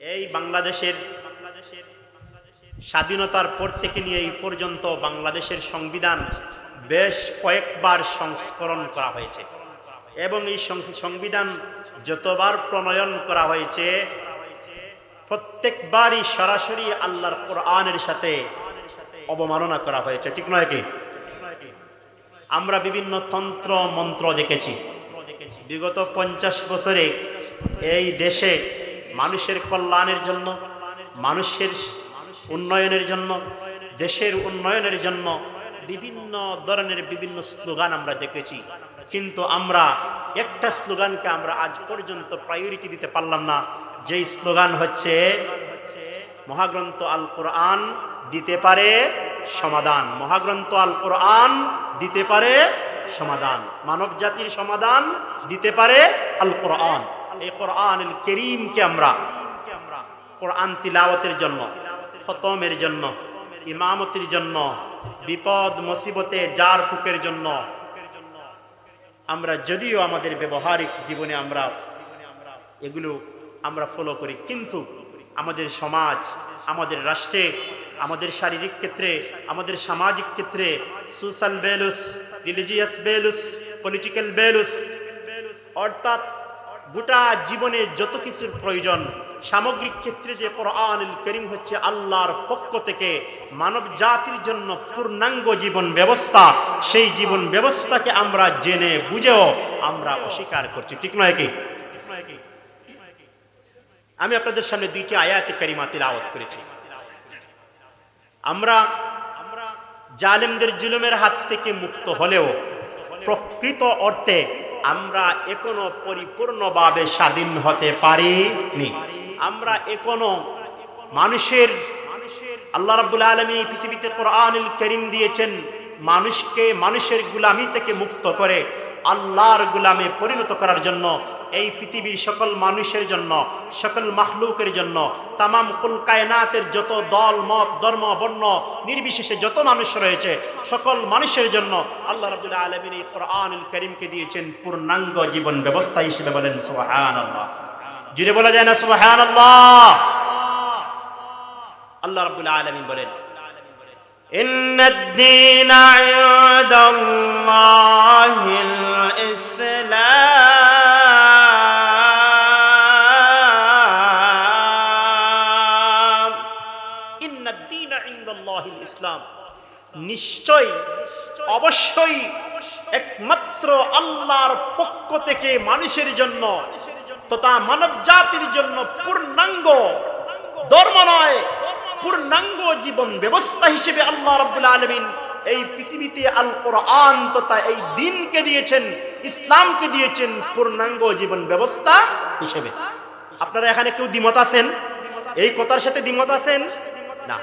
এই বাংলাদেশের স্বাধীনতার পর থেকে নিয়ে এই পর্যন্ত বাংলাদেশের সংবিধান বেশ কয়েকবার সংস্করণ করা হয়েছে। এবং এই সংবিধান যতবার প্রণয়ন করা হয়েছে, প্রত্যেকবারই সরাসরি আল্লাহর কোরআনের সাথে অবমাননা করা হয়েছে। ঠিক নয় কি? আমরা বিভিন্ন তন্ত্র মন্ত্র দেখেছি। বিগত পঞ্চাশ বছরে এই দেশে মানুষের কল্যাণের জন্য, মানুষের উন্নয়নের জন্য, দেশের উন্নয়নের জন্য বিভিন্ন ধরনের বিভিন্ন স্লোগান আমরা দেখেছি। কিন্তু আমরা একটা স্লোগানকে আমরা আজ পর্যন্ত প্রায়োরিটি দিতে পারলাম না। যেই স্লোগান হচ্ছে, মহাগ্রন্থ আল কোরআন দিতে পারে সমাধান। মহাগ্রন্থ আল কোরআন দিতে পারে সমাধান। মানব জাতির সমাধান দিতে পারে আল কোরআন। এই আমরা কোরআন তিলাওয়াতের জন্য, খতমের জন্য, ইমামতির জন্য, বিপদ, মুসিবতে জার ফুকের জন্য আমরা যদিও আমাদের ব্যবহারিক জীবনে আমরা এগুলো আমরা ফলো করি, কিন্তু আমাদের সমাজ, আমাদের রাষ্ট্রে, আমাদের শারীরিক ক্ষেত্রে, আমাদের সামাজিক ক্ষেত্রে, social values religious values political values অর্থাৎ গোটা জীবনে যত কিছুর প্রয়োজন, সামগ্রিক ক্ষেত্রে যে কোরআনুল করিম হচ্ছে আল্লাহর পক্ষ থেকে মানব জাতির জন্য পূর্ণাঙ্গ জীবন ব্যবস্থা, সেই জীবন ব্যবস্থাকে আমরা জেনে বুঝেও আমরা অস্বীকার করছি। ঠিক নয় কি? আমি আপনাদের সামনে দুইটি আয়াতি কারিমা তিলাওয়াত করেছি। আমরা আমরা জালেমদের জুলুমের হাত থেকে মুক্ত হলেও প্রকৃত অর্থে আমরা এখনও পরিপূর্ণভাবে স্বাধীন হতে পারিনি। আমরা এখনও মানুষের, আল্লাহ রাব্বুল আলমী পৃথিবীতে কোরআনুল করিম দিয়েছেন, মানুষকে, মানুষের গুলামি থেকে মুক্ত করে আল্লাহর গুলামে পরিণত করার জন্য এই পৃথিবীর সকল মানুষের জন্য সকল মাহলুকের জন্য তামাম কুল কায়নাতের যত দল মত ধর্ম বর্ণ নির্বিশেষে যত মানুষ রয়েছে সকল মানুষের জন্য আল্লাহ রাবুল আলমিন এই কোরআনুল করিমকে দিয়েছেন পূর্ণাঙ্গ জীবন ব্যবস্থা হিসেবে বলেন সুবাহান আল্লাহ জুড়ে বলা যায় না সুবাহান আল্লাহ আল্লাহ রাবুল আলমিন বলেন إن الدين عند الله ইসলাম। নিশ্চয়, অবশ্যই একমাত্র আল্লাহর পক্ষ থেকে মানুষের জন্য তথা মানব জাতির জন্য পূর্ণাঙ্গ ধর্ম নয় পূর্ণাঙ্গ জীবন ব্যবস্থা হিসেবে আল্লাহ রাব্বুল আলামিন এই পৃথিবীতে আল কোরআন তথা এই দিনকে দিয়েছেন, ইসলামকে দিয়েছেন পূর্ণাঙ্গ জীবন ব্যবস্থা হিসেবে। আপনারা এখানে কেউ দ্বিমত আছেন? এই কথার সাথে দ্বিমত আছেন? না।